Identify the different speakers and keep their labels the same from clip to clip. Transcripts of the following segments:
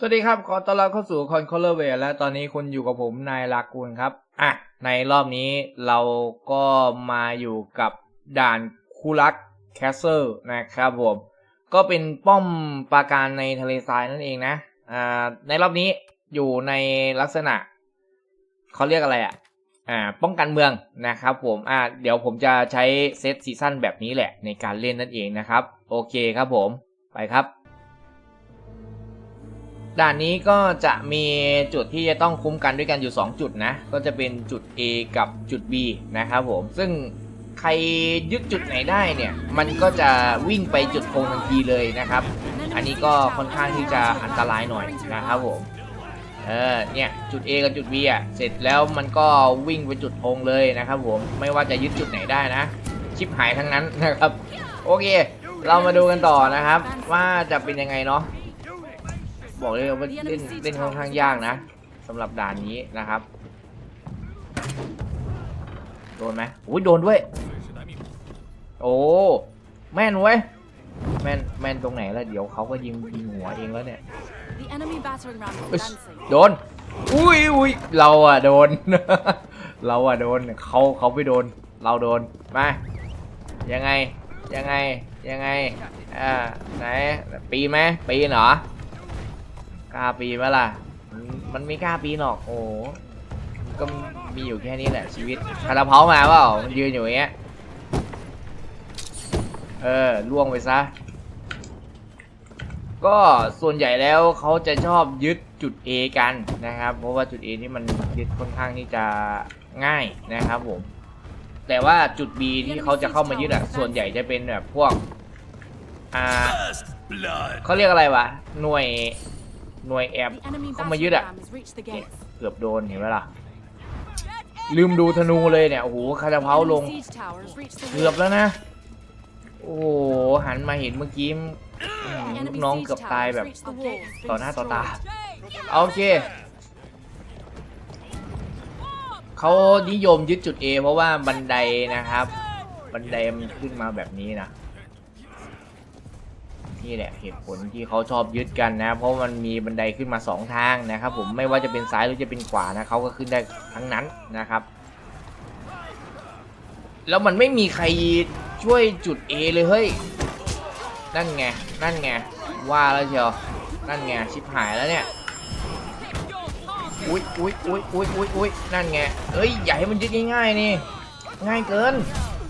Speaker 1: สวัสดีครับ ขอต้อนรับเข้าสู่คอนคอลเลอร์เวและตอนนี้คุณอยู่กับผมนายลากูลครับ อะ ในรอบนี้เราก็มาอยู่กับด่านคูลักแคสเซิลนะครับผม ก็เป็นป้อมปราการในทะเลทรายนั่นเองนะ อ่า ในรอบนี้อยู่ในลักษณะ เขาเรียกอะไรอะ อ่า ป้องกันเมืองนะครับผม อ่า เดี๋ยวผมจะใช้เซตซีซั่นแบบนี้แหละในการเล่นนั่นเองนะครับ โอเคครับผม ไปครับ ด่านนี้ก็จะมีจุดที่จะต้องคุ้มกันด้วยกันอยู่ 2 จุดนะ ก็จะเป็นจุด A กับจุด B นะครับผม ซึ่งใครยึดจุดไหนได้เนี่ย มันก็จะวิ่งไปจุดธงทันทีเลยนะครับ อันนี้ก็ค่อนข้างที่จะอันตรายหน่อยนะครับผม เออ เนี่ย จุด A กับจุด B อะ เสร็จแล้วมันก็วิ่งไปจุดธงเลยนะครับผม ไม่ว่าจะยึดจุดไหนได้นะ ชิปหายทั้งนั้นนะครับ โอเค เรามาดูกันต่อนะครับ ว่าจะเป็นยังไงเนาะ บอกเลยว่าเล่นเล่นค่อนข้างยากนะสำหรับด่านนี้นะครับ โดนไหมอุ้ยโดนด้วย โอ้แม่นเว้ยแม่นแม่นตรงไหนแล้วเดี๋ยวเขาก็ยิงยิงหัวเองแล้วเนี่ย
Speaker 2: The enemy battering ram is
Speaker 1: อุ๊ย
Speaker 2: advancing.
Speaker 1: โดนอุ้ยอุ้ยเราอะโดน เราอะโดนเขาเขาไม่โดน เราโดนมายังไงยังไงยังไงอ่าไหนปีนไหมปีนเหรอ กล้าปีนไหมล่ะมันมันไม่กล้าปีนหรอก โอ้ก็มีอยู่แค่นี้แหละชีวิตคาราเพามาเปล่ามันยืนอยู่อย่างเงี้ย เออล่วงไปซะ ก็ส่วนใหญ่แล้วเขาจะชอบยึดจุด A กันนะครับ เพราะว่าจุด A นี่มันยึดค่อนข้างที่จะง่ายนะครับผม แต่ว่าจุด B ที่เขาจะเข้ามายึดอะ ส่วนใหญ่จะเป็นแบบพวก อ่าเขาเรียกอะไรวะ หน่วย หน่วยแอบ
Speaker 2: The enemy
Speaker 1: เข้ามายึด
Speaker 2: battering
Speaker 1: อะ
Speaker 2: ram has reached the
Speaker 1: เนี่ย
Speaker 2: gates.
Speaker 1: เกือบโดนเห็นไหมล่ะ ลืมดูธนูเลยเนี่ย โอ้โหคารา
Speaker 2: The
Speaker 1: เพาลง
Speaker 2: enemy siege tower has reached the
Speaker 1: เกือบ
Speaker 2: wall.
Speaker 1: แล้วนะ โอ้โหหันมาเห็นเมื่อกี้อืม
Speaker 2: The
Speaker 1: ลูก
Speaker 2: enemy
Speaker 1: น้อง
Speaker 2: siege
Speaker 1: เกือบ
Speaker 2: tower
Speaker 1: ตาย
Speaker 2: has
Speaker 1: แบบ
Speaker 2: reached the wall.
Speaker 1: ต่อหน้าต่อตา
Speaker 2: Destroyed.
Speaker 1: โอเคเขานิยมยึดจุด A เพราะว่าบันไดนะครับ บันไดมันขึ้นมาแบบนี้นะ นี่แหละเหตุผลที่เขาชอบยึดกันนะ เพราะมันมีบันไดขึ้นมา2ทางนะครับ ผมไม่ว่าจะเป็นซ้ายหรือจะเป็นขวานะเขาก็ขึ้นได้ทั้งนั้นนะครับ แล้วมันไม่มีใครช่วยจุด A เลยเฮ้ยนั่นไงนั่นไงว่าแล้วเชียวนั่นไงชิบหายแล้วเนี่ยอุ้ยอุ้ยอุ้ยอุ้ยอุ้ยอุ้ยนั่นไงเอ้ยอย่าให้มันยึดง่ายๆนี่ง่ายเกิน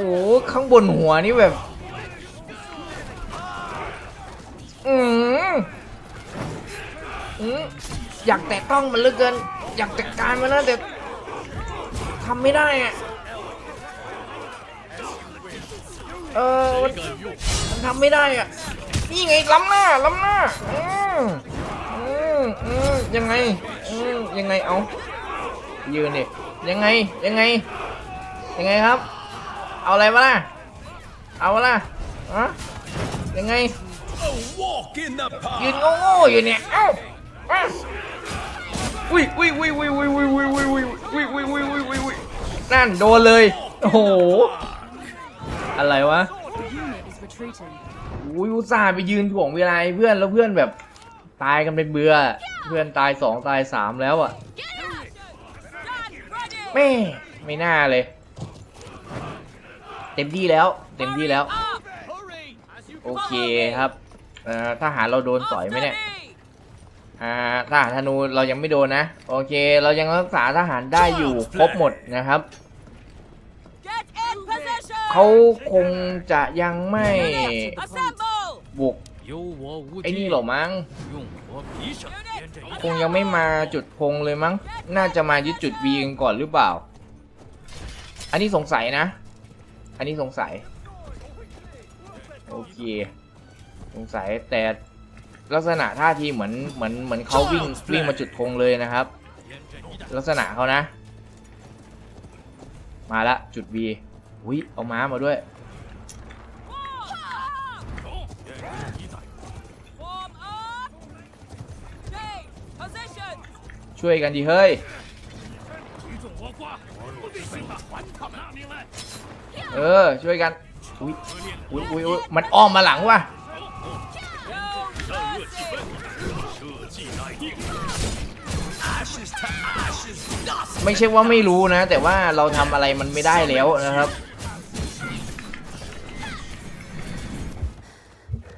Speaker 1: โอ้ข้างบนหัวนี่แบบ อืมอืมอยากแตะต้องมันเหลือเกิน อยากจัดการมันนะแต่ทำไม่ได้อะเออมันทำไม่ได้อะนี่ไงล้ำหน้าล้ำหน้า อืมอืมอืมยังไง อืมยังไงเอายืนเนี่ยยังไงยังไง ยังไงครับ เอาอะไรมาล่ะ เอามาล่ะฮะยังไง ยืนโง่ๆอยู่เนี่ย เอ้าอุ้ยอุ้ยอุ้ยอุ้ยอุ้ยอุ้ยอุ้ยอุ้ยอุ้ยอุ้ยอุ้ยอุ้ยอุ้ยอุ้ยอุ้ยนั่นโดนเลย โอ้โห อะไรวะอุ้ยอุตส่าห์ไปยืนถ่วงเวลาเพื่อนแล้วเพื่อนแบบตายกันเป็นเบื่อ เพื่อนตายสองตายสามแล้วอะแม่ไม่น่าเลย ต็มที่แล้ว เต็มที่แล้ว โอเคครับทหารเราโดนต่อยไหมเนี่ยอ่าทหารธนูเรายังไม่โดนนะ โอเค เรายังรักษาทหารได้อยู่ครบหมดนะครับเขาคงจะยังไม่บุกไอ้นี่หรอมั้งคงยังไม่มาจุดพงเลยมั้ง น่าจะมายึดจุดวีกันก่อนหรือเปล่า อันนี้สงสัยนะ อันนี้สงสัย โอเค สงสัยแต่ลักษณะท่าทีเหมือนเหมือนเหมือนเขาวิ่งวิ่งมาจุดธงเลยนะครับ ลักษณะเขานะ มาละจุด V อุ้ยเอาม้ามาด้วยช่วยกันดีเฮ้ย เออ ช่วยกันอุ้ยอุ้ยอุ้ยมันอ้อมมาหลังว่ะไม่ใช่ว่าไม่รู้นะ แต่ว่าเราทำอะไรมันไม่ได้แล้วนะครับ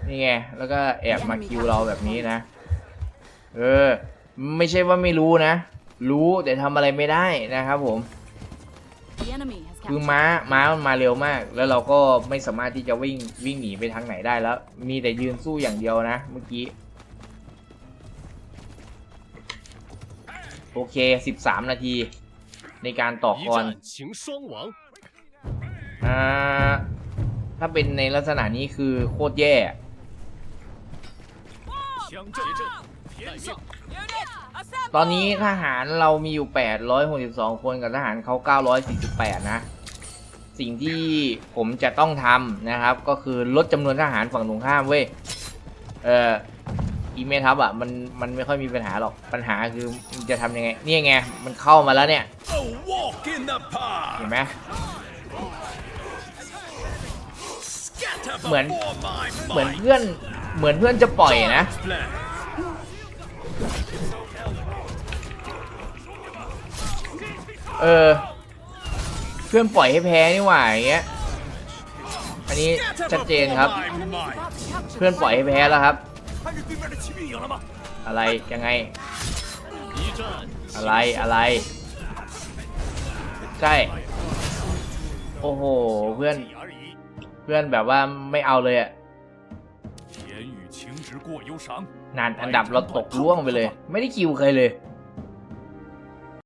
Speaker 1: นี่ไง แล้วก็แอบมาคิวเราแบบนี้นะ เออ ไม่ใช่ว่าไม่รู้นะ รู้แต่ทำอะไรไม่ได้นะครับผม คือม้าม้ามันมาเร็วมาก แล้วเราก็ไม่สามารถที่จะวิ่งวิ่งหนีไปทางไหนได้แล้ว มีแต่ยืนสู้อย่างเดียวนะ เมื่อกี้ โอเค 13 นาที ในการต่อกรอ่าถ้าเป็นในลักษณะนี้คือโคตรแย่ ตอนนี้ทหารเรามีอยู่ 862 คนกับทหารเขา 948 นะ สิ่งที่ผมจะต้องทำนะครับ ก็คือลดจำนวนทหารฝั่งตรงข้ามเว้ย เอออีเมทับอะมันมันไม่ค่อยมีปัญหาหรอกปัญหาคือจะทำยังไงเนี่ยไง มันเข้ามาแล้วเนี่ยเห็นไหมเหมือนเหมือนเพื่อนเหมือนเพื่อนจะปล่อยนะ เออ เพื่อนปล่อยให้แพ้นี่หว่าอย่างเงี้ย อันนี้ชัดเจนครับ เพื่อนปล่อยให้แพ้แล้วครับ อะไรยังไง อะไรอะไร ใช่ โอ้โห เพื่อน เพื่อนแบบว่าไม่เอาเลยอะนานอันดับเราตกล่วงไปเลย ไม่ได้คิวใครเลย